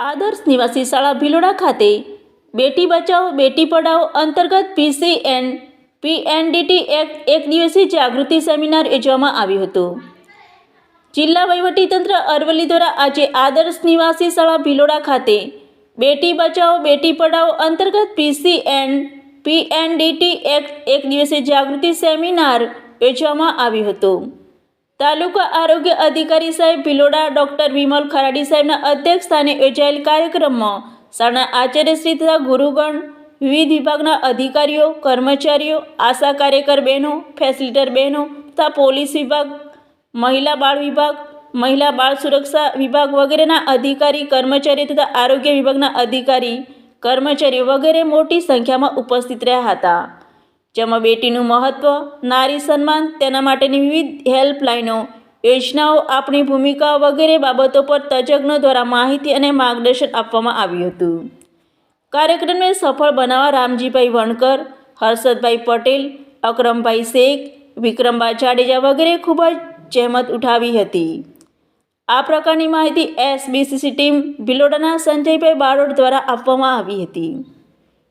આદર્શ નિવાસી શાળા ભિલોડા ખાતે બેટી બચાવો, બેટી પઢાઓ અંતર્ગત પીસી એન્ડ પીએનડીટી એક્ટ એક દિવસીય જાગૃતિ સેમિનાર યોજવામાં આવ્યું હતું. જિલ્લા વહીવટીતંત્ર અરવલ્લી દ્વારા આજે આદર્શ નિવાસી શાળા ભિલોડા ખાતે બેટી બચાવો, બેટી પઢાઓ અંતર્ગત પીસી એન્ડ પીએનડીટી એક્ટ એક દિવસીય જાગૃતિ સેમિનાર યોજવામાં આવ્યું હતું. તાલુકા આરોગ્ય અધિકારી સાહેબ ભિલોડા ડોક્ટર વિમલ ખરાડી સાહેબના અધ્યક્ષ સ્થાને યોજાયેલ કાર્યક્રમમાં શાળાના આચાર્યશ્રી તથા ગુરુગણ, વિવિધ વિભાગના અધિકારીઓ, કર્મચારીઓ, આશા કાર્યકર બહેનો ફેસિલિટર બહેનો તથા પોલીસ વિભાગ, મહિલા બાળ વિભાગ, મહિલા બાળ સુરક્ષા વિભાગ વગેરેના અધિકારી, કર્મચારી તથા આરોગ્ય વિભાગના અધિકારી, કર્મચારીઓ વગેરે મોટી સંખ્યામાં ઉપસ્થિત રહ્યા હતા. જેમાં બેટીનું મહત્ત્વ નારી સન્માન, તેના માટેની વિવિધ હેલ્પલાઇનો, યોજનાઓ, આપણી ભૂમિકા વગેરે બાબતો પર તજજ્ઞો દ્વારા માહિતી અને માર્ગદર્શન આપવામાં આવ્યું હતું. કાર્યક્રમને સફળ બનાવવા રામજીભાઈ વણકર, હર્ષદભાઈ પટેલ, અકરમભાઈ શેખ, વિક્રમભાઈ જાડેજા વગેરે ખૂબ જ જહેમત ઉઠાવી હતી. આ પ્રકારની માહિતી એસબીસીસી ટીમ ભિલોડાના સંજયભાઈ બારોટ દ્વારા આપવામાં આવી હતી.